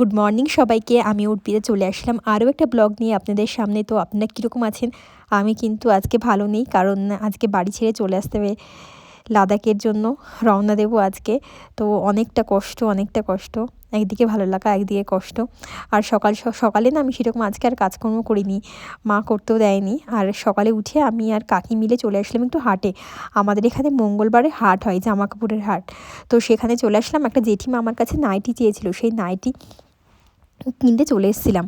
Good morning সবাইকে, আমি উর্পিতে চলে আসলাম আরও একটা ব্লগ নিয়ে আপনাদের সামনে। তো আপনারা কীরকম আছেন? আমি কিন্তু আজকে ভালো নেই, কারণ আজকে বাড়ি ছেড়ে চলে আসতে হবে লাদাখের জন্য, রওনা দেবো আজকে। তো অনেকটা কষ্ট অনেকটা কষ্ট। একদিকে ভালো লাগা, একদিকে কষ্ট। আর সকাল সকালে না আমি সেরকম আজকে আর কাজকর্ম করিনি, মা করতেও দেয়নি। আর সকালে উঠে আমি আর কাকি মিলে চলে আসলাম একটু হাটে। আমাদের এখানে মঙ্গলবারে হাট হয় জামা কাপড়ের হাট। তো সেখানে চলে আসলাম, একটা জেঠিমা আমার কাছে নাইটি চেয়েছিল। সেই নাইটি কিনতে চলে এসেছিলাম।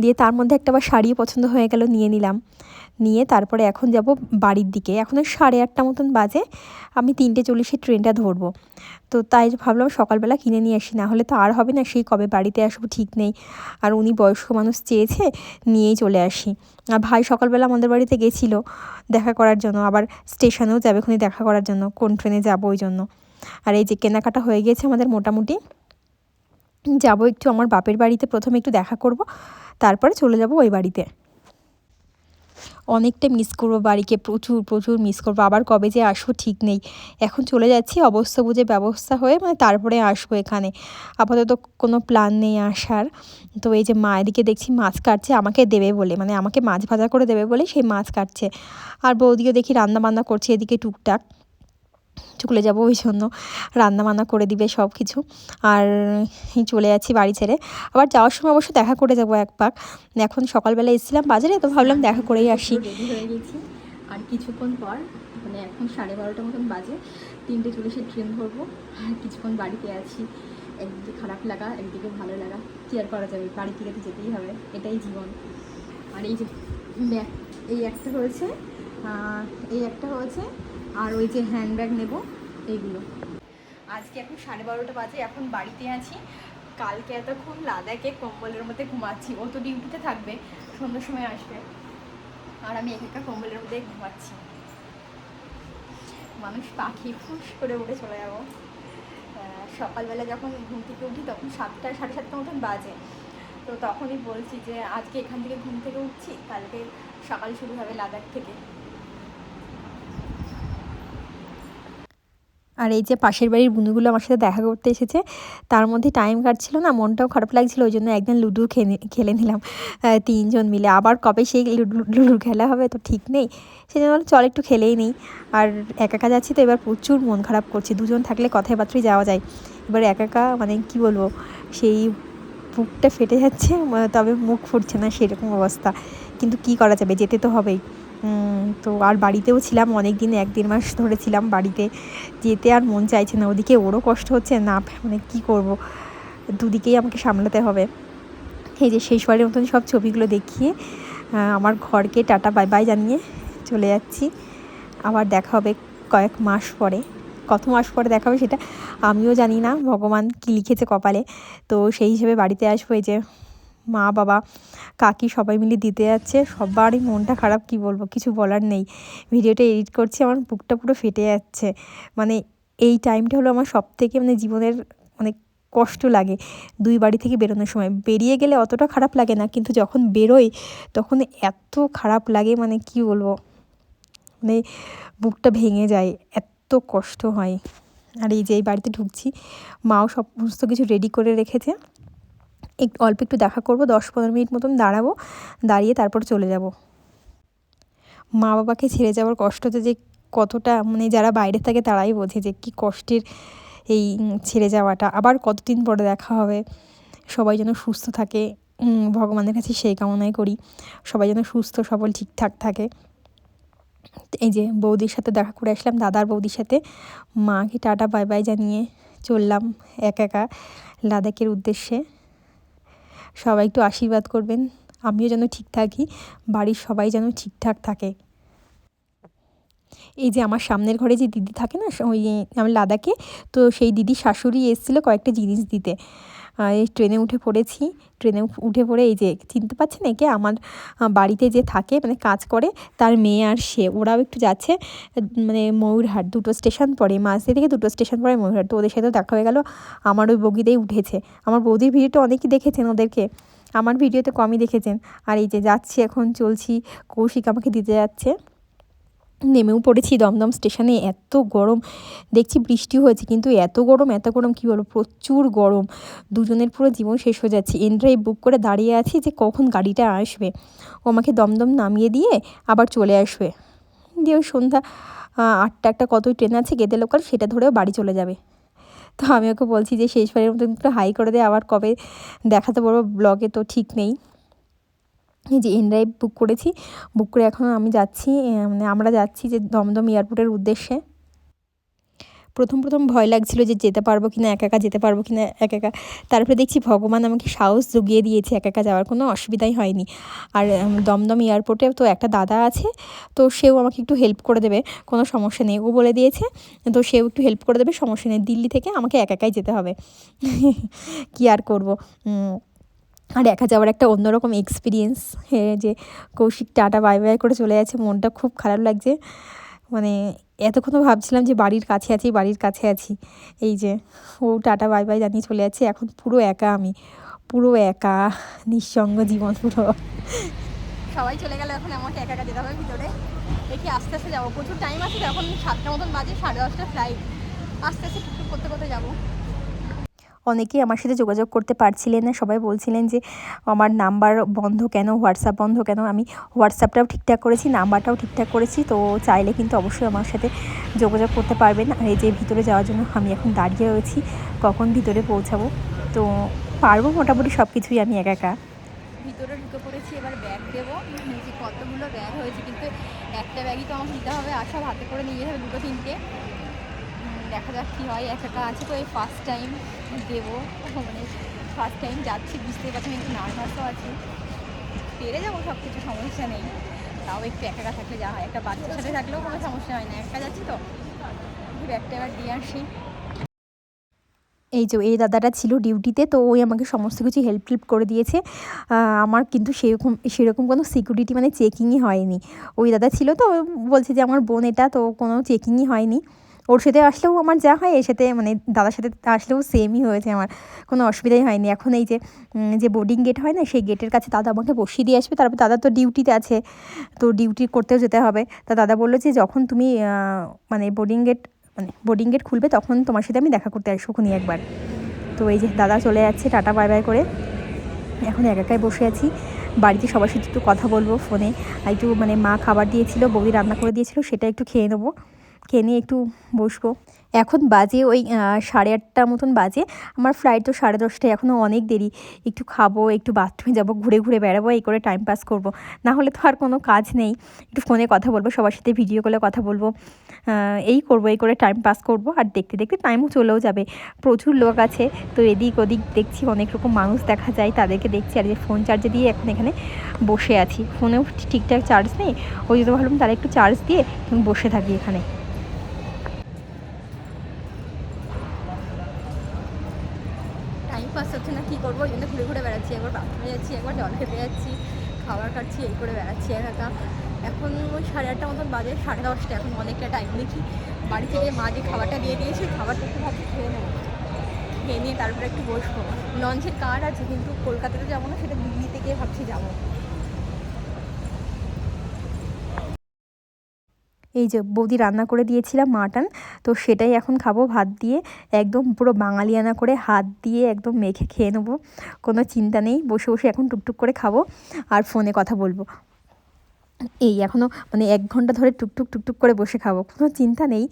দিয়ে তার মধ্যে একটা আবার শাড়ি পছন্দ হয়ে গেল, নিয়ে নিলাম। নিয়ে তারপরে এখন যাব বাড়ির দিকে। এখন সাড়ে আটটা মতন বাজে, আমি তিনটে চল্লিশে ট্রেনটা ধরবো। তো তাই ভাবলাম সকালবেলা কিনে নিয়ে আসি না হলে তো আর হবে না, সেই কবে বাড়িতে আসব ঠিক নেই। আর উনি বয়স্ক মানুষ চেয়েছে, নিয়েই চলে আসি। আর ভাই সকালবেলা আমাদের বাড়িতে গেছিল দেখা করার জন্য, আবার স্টেশনেও যাবে ওখানে দেখা করার জন্য, কোন ট্রেনে যাব ওই জন্য। আর এই যে কেনাকাটা হয়ে গেছে আমাদের মোটামুটি। যাব একটু আমার বাপের বাড়িতে, প্রথমে একটু দেখা করব, তারপরে চলে যাব ওই বাড়িতে। অনেকটা মিস করব বাড়িকে, প্রচুর প্রচুর মিস করব। আবার কবে যে আসব ঠিক নেই। এখন চলে যাচ্ছি, অবস্থা বুঝে ব্যবস্থা হয়ে মানে তারপরে আসব এখানে। আপাতত কোনো প্ল্যান নেই আসার। তো এই যে মা এদিকে দেখছি মাছ কাটছে, আমাকে দেবে বলে মানে আমাকে মাছ ভাজা করে দেবে বলে সেই মাছ কাটছে। আর বৌদিও দেখি রান্না বান্না করছে এদিকে টুকটাক। চলে যাব ওই জন্য। রান্নাবান্না করে দিবে সব কিছু আর চলে যাচ্ছি বাড়ি ছেড়ে। আবার যাওয়ার সময় অবশ্য দেখা করে যাব এক পাক। এখন সকালবেলা এসেছিলাম বাজারে, তো ভাবলাম দেখা করেই আসি। আর কিছুক্ষণ পর মানে এখন সাড়ে বারোটা মতন বাজে, তিনটে চল্লিশে ট্রেন ধরবো। আর কিছুক্ষণ বাড়িতে আছি। একদিকে খারাপ লাগা, একদিকে ভালো লাগা। কি আর করা যাবে? বাড়ি থেকে তো যেতেই হবে। এটাই জীবন। আর এই যে এই একটা হয়েছে এই একটা হয়েছে আর ওই যে হ্যান্ডব্যাগ নেব এইগুলো আজকে এখন সাড়ে বারোটা বাজে, এখন বাড়িতে আছি। কালকে এতক্ষণ লাদাখে কম্বলের মধ্যে ঘুমাচ্ছি। ও তো ডিউটিতে থাকবে, সন্ধ্যার সময় আসবে। আর আমি একা কম্বলের মধ্যে ঘুমাচ্ছি। মানুষ পাখি ফুস করে উঠে চলে যাব। সকালবেলা যখন ঘুম থেকে উঠি তখন সাতটা, সাড়ে সাতটা মতন বাজে। তো তখনই বলছি যে, আজকে এখান থেকে ঘুম থেকে উঠছি, কালকে সকাল শুরু হবে লাদাখ থেকে। আর এই যে পাশের বাড়ির বন্ধুগুলো আমার সাথে দেখা করতে এসেছে, তার মধ্যে টাইম কাটছিল না, মনটাও খারাপ লাগছিল, ওই জন্য একদিন লুডু খেলে নিলাম তিনজন মিলে। আবার কবে সেই লুডু লুডু খেলা হবে তো ঠিক নেই সেই জন্য চল একটু খেলেই নেই। আর একা একা যাচ্ছি তো, এবার প্রচুর মন খারাপ করছে, দুজন থাকলে কথায় বার্তায় যাওয়া যায়। এবার একা একা মানে কি বলব, সেই বুকটা ফেটে যাচ্ছে, তবে মুখ ফুটছে না, সেরকম অবস্থা। কিন্তু কি করা যাবে, যেতে তো হবেই। তো আর বাড়িতেও ছিলাম অনেক দিন এক দেড় মাস ধরে ছিলাম বাড়িতে। যেতে আর মন চাইছে না, ওদিকে ওরও কষ্ট হচ্ছে, না মানে কী করব? দুদিকেই আমাকে সামলাতে হবে। এই যে শেষবারের মতন সব ছবিগুলো দেখিয়ে আমার ঘরকে টাটা, বাই বাই জানিয়ে চলে যাচ্ছি। আবার দেখা হবে কয়েক মাস পরে। কত মাস পরে দেখা হবে সেটা আমিও জানি না, ভগবান কী লিখেছে কপালে। তো সেই হিসেবে বাড়িতে আসব এই যে মা, বাবা, কাকি সবাই মিলে দিতে যাচ্ছে। সবারই মনটা খারাপ, কি বলব? কিছু বলার নেই। ভিডিওটা এডিট করছি, আমার বুকটা পুরো ফেটে যাচ্ছে। মানে এই টাইমটা হলো আমার সব থেকে মানে জীবনের মানে কষ্ট লাগে দুই বাড়ি থেকে বেরোনোর সময়। বেরিয়ে গেলে অতটা খারাপ লাগে না, কিন্তু যখন বেরোই তখন এত খারাপ লাগে মানে কি বলব? মানে বুকটা ভেঙে যায়, এত কষ্ট হয়। আর এই যে এই বাড়িতে ঢুকছি, মাও সমস্ত কিছু রেডি করে রেখেছে। একটু অল্প একটু দেখা করব, দশ পনেরো মিনিট মতন দাঁড়াবো, দাঁড়িয়ে তারপর চলে যাব। মা বাবাকে ছেড়ে যাওয়ার কষ্টতে যে কতটা মানে যারা বাইরে থাকে তারাই বোঝে যে কী কষ্টের এই ছেড়ে যাওয়াটা। আবার কতদিন পরে দেখা হবে, সবাই যেন সুস্থ থাকে ভগবানের কাছে সেই কামনাই করি, সবাই যেন সুস্থ, সবল, ঠিকঠাক থাকে। এই যে বৌদির সাথে দেখা করে আসলাম, দাদার বৌদির সাথে, মাকে টাটা বাই বাই জানিয়ে চললাম একা একা লাদাখের উদ্দেশ্যে। সবাই একটু আশীর্বাদ করবেন। আমিও যেন ঠিক থাকি, বাড়ির সবাই যেন ঠিকঠাক থাকে। এই যে আমার সামনের ঘরে যে দিদি থাকে না, ওই আমার লাদাখে তো সেই দিদি শাশুড়ি এসেছিল কয়েকটা জিনিস দিতে। ট্রেনে উঠে পড়েছি। ট্রেনে উঠে পড়ে এই যে চিনতে পারছেন একে? আমার বাড়িতে যে থাকে মানে কাজ করে, তার মেয়ে আর সে, ওরাও একটু যাচ্ছে মানে ময়ূরহাট, দুটো স্টেশন পরে মাঝে থেকে দুটো স্টেশন পরে ময়ূরহাট, তো ওদের সাথেও দেখা হয়ে গেল, আমার ওই বগিতেই উঠেছে। আমার বৌদির ভিডিওটা অনেকেই দেখেছেন ওদেরকে, আমার ভিডিওতে কমই দেখেছেন। আর এই যে যাচ্ছি এখন, চলছি, কৌশিক আমাকে দিতে যাচ্ছে। নেমেও পড়েছি দমদম স্টেশনে। এত গরম, দেখছি বৃষ্টি হয়েছে, কিন্তু এত গরম এত গরম কী বলব? প্রচুর গরম। দুজনের পুরো জীবন শেষ হয়ে যাচ্ছে। এনড্রাইভ বুক করে দাঁড়িয়ে আছি যে কখন গাড়িটা আসবে। ও আমাকে দমদম নামিয়ে দিয়ে আবার চলে আসবে। দিয়ে সন্ধ্যা আটটা একটা কতই ট্রেন আছে, গেদে লোকাল, সেটা ধরেও বাড়ি চলে যাবে। তো আমি ওকে বলছি যে শেষবারের মতো একটু হাই করে দে, আবার কবে দেখাতে পারব? ব্লগে তো ঠিক নেই। এই যে এন ড্রাইভ বুক করেছি বুক করে এখন আমি যাচ্ছি মানে আমরা যাচ্ছি যে দমদম এয়ারপোর্টের উদ্দেশ্যে। প্রথম প্রথম ভয় লাগছিল যে যেতে পারব কি না একা একা যেতে পারব কি না একা একা। তারপরে দেখছি ভগবান আমাকে সাহস জুগিয়ে দিয়েছে, একা একা যাওয়ার কোনো অসুবিধাই হয়নি। আর দমদম এয়ারপোর্টে তো একটা দাদা আছে, তো সেও আমাকে একটু হেল্প করে দেবে, কোনো সমস্যা নেই। ও বলে দিয়েছে, তো সেও একটু হেল্প করে দেবে, সমস্যা নেই। দিল্লি থেকে আমাকে একা একাই যেতে হবে। কি আর করব? আর একা যাওয়ার একটা অন্যরকম এক্সপিরিয়েন্স যে কৌশিক টাটা বাই বাই করে চলে যাচ্ছে, মনটা খুব খারাপ লাগছে। মানে এতক্ষণও ভাবছিলাম যে বাড়ির কাছে আছি, বাড়ির কাছে আছি। এই যে ও টাটা বাই বাই জানিয়ে চলে যাচ্ছে, এখন পুরো একা আমি। পুরো একা, নিঃসঙ্গ জীবন পুরো। সবাই চলে গেল এখন আমাকে একা একা যেতে হবে ভিতরে। দেখি আস্তে আস্তে যাব। প্রচুর টাইম আছে, এখন সাতটা মতন বাজে, সাড়ে দশটা ফ্লাইট আস্তে আস্তে করতে করতে যাব। অনেকেই আমার সাথে যোগাযোগ করতে পারছিলেন না। সবাই বলছিলেন যে, আমার নাম্বার বন্ধ কেন? হোয়াটসঅ্যাপ বন্ধ কেন? আমি হোয়াটসঅ্যাপটাও ঠিকঠাক করেছি, নাম্বারটাও ঠিকঠাক করেছি, তো চাইলে কিন্তু অবশ্যই আমার সাথে যোগাযোগ করতে পারবেন। আর এই যে ভিতরে যাওয়ার জন্য আমি এখন দাঁড়িয়ে রয়েছি, কখন ভিতরে পৌঁছাবো? তো পারব মোটামুটি সব কিছুই আমি একা একা। ভিতরে ঢুকে পড়েছি, এবার ব্যাগ দেবো। কতগুলো ব্যাগ হয়েছে, কিন্তু একটা ব্যাগই তো আমার নিতে হবে। আর সব হাতে করে নিয়ে যেতে হবে দুটো, তিনটে। দেখা যাক কী হয় এক একা আছে তো এই ফার্স্ট টাইম দেবো। মানে ফার্স্ট টাইম যাচ্ছি, বুঝতেই পারছি একটু নার্ভাসও আছি। পেরে যাব সব কিছু সমস্যা নেই। তাও একটু একা একা থাকলে যা হয়, একটা বাচ্চার সাথে থাকলেও কোনো সমস্যা হয় না, একা যাচ্ছি তো। ব্যাগটা এবার দিয়ে আসি। এই যে, এই দাদাটা ছিল ডিউটিতে, তো ওই আমাকে সমস্ত কিছু হেল্প টেল্প করে দিয়েছে। আমার কিন্তু সেরকম সেরকম কোনো সিকিউরিটি মানে চেকিংই হয়নি। ওই দাদা ছিল তো বলছে যে, আমার বোন এটা তো কোনো চেকিংই হয়নি। ওর সাথে আসলেও আমার যা হয়, এর সাথে মানে দাদার সাথে আসলেও সেমই হয়েছে আমার। কোনো অসুবিধাই হয়নি। এখন এই যে যে বোর্ডিং গেট হয় না, সেই গেটের কাছে দাদা আমাকে বসিয়ে দিয়ে আসবে। তারপর দাদা তো ডিউটিতে আছে, তো ডিউটি করতেও যেতে হবে। তা দাদা বলল যে, যখন তুমি মানে বোর্ডিং গেট মানে বোর্ডিং গেট খুলবে, তখন তোমার সাথে আমি দেখা করতে আসব খুনি একবার। তো এই যে দাদা চলে যাচ্ছে, টাটা বাই বাই করে। এখন এক একাই বসে আছি। বাড়িতে সবার সাথে একটু কথা বলব ফোনে। একটু মানে মা খাবার দিয়েছিল, বৌদি রান্না করে দিয়েছিল, সেটা একটু খেয়ে নেব। খেয়ে নিয়ে একটু বসবো। এখন বাজে ওই সাড়ে আটটা মতন বাজে। আমার ফ্লাইট তো সাড়ে দশটায় এখনও অনেক দেরি। একটু খাব, একটু বাথরুমে যাব, ঘুরে ঘুরে বেড়াবো, এই করে টাইম পাস করব। না হলে তো আর কোনো কাজ নেই। একটু ফোনে কথা বলব, সবার সাথে ভিডিও কলে কথা বলব। এই করব, এই করে টাইম পাস করব। আর দেখতে দেখতে টাইমও চলেও যাবে। প্রচুর লোক আছে। তো এদিক ওদিক দেখছি অনেক রকম মানুষ দেখা যায়। তাদেরকে দেখছি আর যে ফোন চার্জে দিয়ে এখন এখানে বসে আছি। ফোনেও ঠিকঠাক চার্জ নেই। ওই জন্য ভাবলাম তারা একটু চার্জ দিয়ে বসে থাকি এখানে। হচ্ছে না, কী করব? ওই জন্য ঘুরে ঘুরে বেড়াচ্ছি। একবার বাথরুমে যাচ্ছি, একবার জল খেতে যাচ্ছি, খাবার খাচ্ছি, এই করে বেড়াচ্ছি একা এখন ওই সাড়ে আটটা মতন বাজে, সাড়ে দশটা। এখন অনেকটা টাইম দেখি। বাড়ি থেকে মা যে খাবারটা দিয়ে দিয়েছি খাবারটা একটু ভাবছি খেয়ে নেব। খেয়ে নিয়ে তারপরে একটু বসবো। লঞ্চের কার আছে, কিন্তু কলকাতাতে যাব না, সেটা দিল্লি থেকে ভাবছি যাব। এই যে বৌদি রান্না করে দিয়েছিলাম মাটন, তো সেটাই এখন খাব ভাত দিয়ে। একদম পুরো বাঙালিয়ানা করে হাত দিয়ে একদম মেখে খেয়ে নেব, কোনো চিন্তা নেই, বসে বসে এখন টুকটুক করে খাব আর ফোনে কথা বলব। এই এখনও মানে এক ঘণ্টা ধরে টুকটুক টুকটুক করে বসে খাব, কোনো চিন্তা নেই।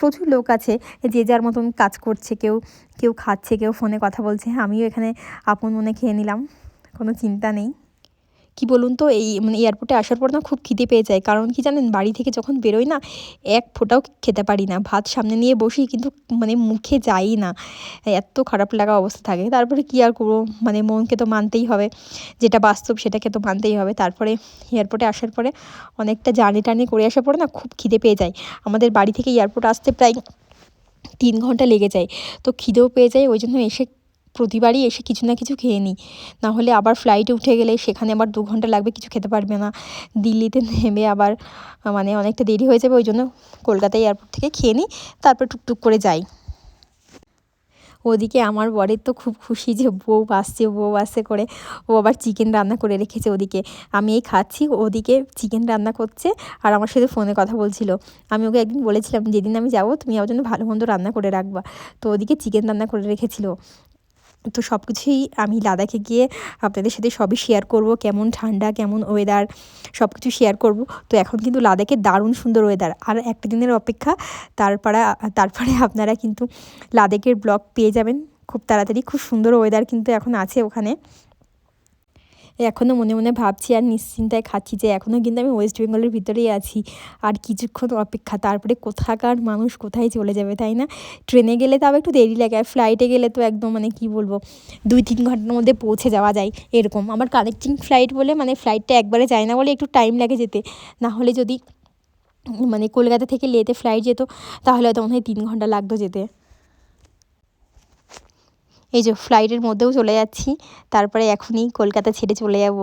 প্রচুর লোক আছে, যে যার মতন কাজ করছে, কেউ কেউ খাচ্ছে, কেউ ফোনে কথা বলছে, আমিও এখানে আপন মনে খেয়ে নিলাম, কোনো চিন্তা নেই। কি বলুন তো, এই মানে এয়ারপোর্টে আসার পর না খুব খিদে পেয়ে যায়। কারণ কি জানেন, বাড়ি থেকে যখন বেরোই না, এক ফোঁটাও খেতে পারি না। ভাত সামনে নিয়ে বসি, কিন্তু মানে মুখে যাই না। এত খারাপ লাগা অবস্থা থাকে। তারপরে কি আর করব? মানে মনকে তো মানতেই হবে। যেটা বাস্তব সেটাকে তো মানতেই হবে। তারপরে এয়ারপোর্টে আসার পরে অনেকটা জার্নি টার্নি করে আসার পরে না খুব খিদে পেয়ে যায়। আমাদের বাড়ি থেকে এয়ারপোর্ট আসতে প্রায় তিন ঘণ্টা লেগে যায়। তো খিদেও পেয়ে যায়। ওই জন্য এসে প্রতিবারই এসে কিছু না কিছু খেয়ে নিই। নাহলে আবার ফ্লাইটে উঠে গেলে সেখানে আবার দু ঘণ্টা লাগবে, কিছু খেতে পারবে না। দিল্লিতে নেমে আবার মানে অনেকটা দেরি হয়ে যাবে, ওই জন্য কলকাতা এয়ারপোর্ট থেকে খেয়ে নিই, তারপর টুকটুক করে যাই। ওদিকে আমার বরের তো খুব খুশি যে বউ আসছে বউ আসছে করে ও আবার চিকেন রান্না করে রেখেছে ওদিকে। আমি এই খাচ্ছি, ওদিকে চিকেন রান্না করছে আর আমার সাথে ফোনে কথা বলছিল। আমি ওকে একদিন বলেছিলাম, যেদিন আমি যাব, তুমি আমার জন্য ভালো মন্দ রান্না করে রাখবা। তো ওদিকে চিকেন রান্না করে রেখেছিল। তো সব কিছুই আমি লাদাখে গিয়ে আপনাদের সাথে সবই শেয়ার করব, কেমন ঠান্ডা, কেমন ওয়েদার সব কিছু শেয়ার করব। তো এখন কিন্তু লাদাখে দারুণ সুন্দর ওয়েদার আর একটা দিনের অপেক্ষা তারপরে তারপরে আপনারা কিন্তু লাদাখের ব্লগ পেয়ে যাবেন। খুব তাড়াতাড়ি, খুব সুন্দর ওয়েদার কিন্তু এখন আছে ওখানে। এখনও মনে মনে ভাবছি আর নিশ্চিন্তায় খাচ্ছি যে এখনও কিন্তু আমি ওয়েস্ট বেঙ্গলের ভিতরেই আছি। আর কিছুক্ষণ অপেক্ষা, তারপরে কোথাকার মানুষ কোথায় চলে যাবে, তাই না? ট্রেনে গেলে তাও একটু দেরি লাগে, আর ফ্লাইটে গেলে তো একদম মানে কি বলব দুই তিন ঘণ্টার মধ্যে পৌঁছে যাওয়া যায়, এরকম। আমার কানেক্টিং ফ্লাইট বলে মানে ফ্লাইটটা একবারে যায় না বলে একটু টাইম লাগে যেতে। না হলে যদি মানে কলকাতা থেকে লেতে ফ্লাইট যেত, তাহলে হয়তো মনে হয় তিন ঘণ্টা লাগতো যেতে। এই যে ফ্লাইটের মধ্যেও চলে যাচ্ছি। তারপরে এখনই কলকাতা ছেড়ে চলে যাব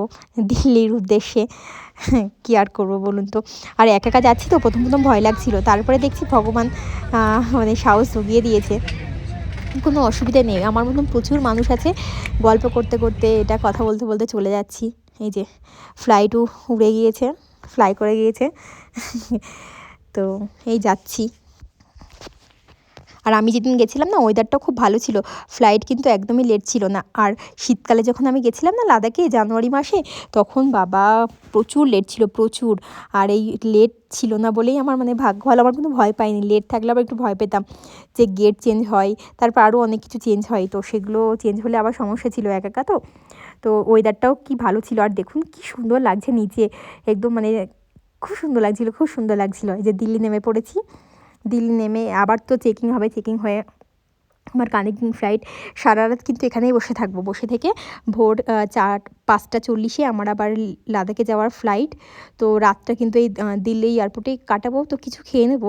দিল্লির উদ্দেশ্যে। কী আর করব বলুন তো? আর একা একা যাচ্ছি তো, প্রথম প্রথম ভয় লাগছিল। তারপরে দেখছি ভগবান মানে সাহস জুগিয়ে দিয়েছে। কোনো অসুবিধা নেই। আমার মতন প্রচুর মানুষ আছে। গল্প করতে করতে এটা কথা বলতে বলতে চলে যাচ্ছি। এই যে ফ্লাইটও উড়ে গিয়েছে ফ্লাই করে গিয়েছে। তো এই যাচ্ছি। আর আমি যেদিন গেছিলাম না ওয়েদারটা খুব ভালো ছিল। ফ্লাইট কিন্তু একদমই লেট ছিল না। আর শীতকালে যখন আমি গেছিলাম না, লাদাখে জানুয়ারি মাসে, তখন বাবা প্রচুর লেট ছিল, প্রচুর। আর এই লেট ছিল না বলেই আমার মানে ভাগ্য ভালো, আমার কিন্তু ভয় পাইনি। লেট থাকলে আবার একটু ভয় পেতাম যে গেট চেঞ্জ হয়, তারপর আরও অনেক কিছু চেঞ্জ হয়। তো সেগুলো চেঞ্জ হলে আবার সমস্যা ছিল একা একা তো। তো ওয়েদারটাও কি ভালো ছিল? আর দেখুন কি সুন্দর লাগছে নিচে। একদম মানে খুব সুন্দর লাগছিল, খুব সুন্দর লাগছিল। এই যে দিল্লি নেমে পড়েছি। দিল্লি নেমে আবার তো চেকিং হবে চেকিং হয়ে আমার কানেক্টিং ফ্লাইট সারা রাত কিন্তু এখানেই বসে থাকব। বসে থেকে ভোর চার, পাঁচটা চল্লিশে আমার আবার লাদাখে যাওয়ার ফ্লাইট তো রাতটা কিন্তু এই দিল্লি এয়ারপোর্টেই কাটাবো, তো কিছু খেয়ে নেব।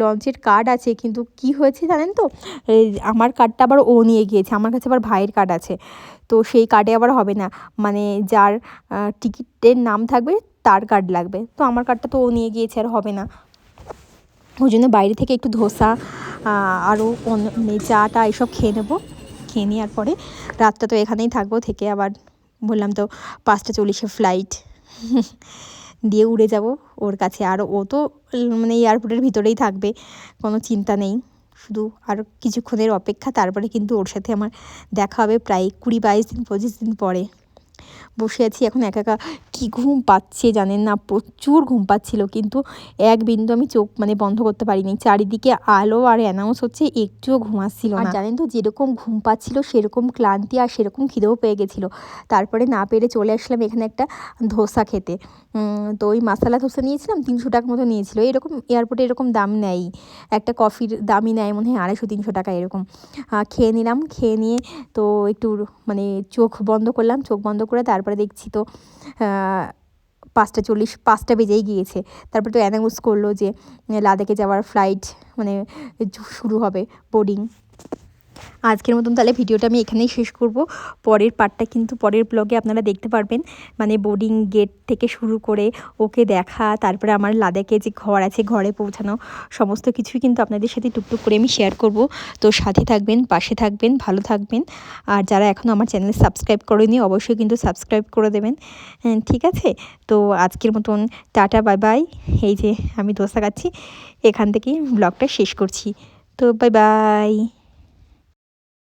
লঞ্চের কার্ড আছে, কিন্তু কি হয়েছে জানেন তো? আমার কার্ডটা আবার ও নিয়ে গিয়েছে, আমার কাছে আবার ভাইয়ের কার্ড আছে। তো সেই কার্ডে আবার হবে না। মানে যার টিকিটের নাম থাকবে, তার কার্ড লাগবে। তো আমার কার্ডটা তো ও নিয়ে গিয়েছে আর হবে না। ওই জন্য বাইরে থেকে একটু ধোসা আরও অন্য মানে চাটা এসব খেয়ে নেব। খেয়ে নেওয়ার পরে রাতটা তো এখানেই থাকব থেকে আবার বললাম তো পাঁচটা চল্লিশে ফ্লাইট দিয়ে উড়ে যাব ওর কাছে। আর ও তো মানে এয়ারপোর্টের ভিতরেই থাকবে, কোনো চিন্তা নেই। শুধু আর কিছুক্ষণের অপেক্ষা, তারপরে কিন্তু ওর সাথে আমার দেখা হবে প্রায় কুড়ি বাইশ দিন, পঁচিশ দিন পরে। বসে আছি এখন একা একা কী ঘুম পাচ্ছে জানেন না প্রচুর ঘুম পাচ্ছিল কিন্তু এক বিন্দু আমি চোখ মানে বন্ধ করতে পারিনি। চারিদিকে আলো আর অ্যানাউন্স হচ্ছে একটুও ঘুম আসছিল না। জানেন তো যেরকম ঘুম পাচ্ছিল সেরকম ক্লান্তি আর সেরকম খিদেও পেয়ে গেছিল। তারপরে না পেরে চলে আসলাম এখানে একটা ধোসা খেতে। তো ওই মশালা ধোসা নিয়েছিলাম, তিনশো টাকা মতো নিয়েছিল। এরকম এয়ারপোর্টে এরকম দাম নেয় একটা কফির দামই নেয় মনে হয় আড়াইশো, তিনশো টাকা এরকম। খেয়ে নিলাম, খেয়ে নিয়ে তো একটু মানে চোখ বন্ধ করলাম, চোখ বন্ধ করে তারপরে দেখছি তো পাঁচটা চল্লিশ, পাঁচটা বেজেই গিয়েছে। তারপরে তো অ্যানাউন্স করল যে, লাদাখে যাওয়ার ফ্লাইট মানে শুরু হবে বোর্ডিং আজকের মতন তাহলে ভিডিওটা আমি এখানেই শেষ করব। পরের পার্টটা কিন্তু পরের ব্লগে আপনারা দেখতে পারবেন। মানে বোর্ডিং গেট থেকে শুরু করে ওকে দেখা, তারপরে আমার লাদাখে যে ঘর আছে, ঘরে পৌঁছানো, সমস্ত কিছুই কিন্তু আপনাদের সাথে টুকটুক করে আমি শেয়ার করব। তো সাথে থাকবেন, পাশে থাকবেন, ভালো থাকবেন। আর যারা এখনও আমার চ্যানেল সাবস্ক্রাইব করেনি, অবশ্যই কিন্তু সাবস্ক্রাইব করে দেবেন। ঠিক আছে? তো আজকের মতন টাটা বাই বাই এই যে আমি দোসা খাচ্ছি, এখান থেকেই ব্লগটা শেষ করছি। তো বাই বাই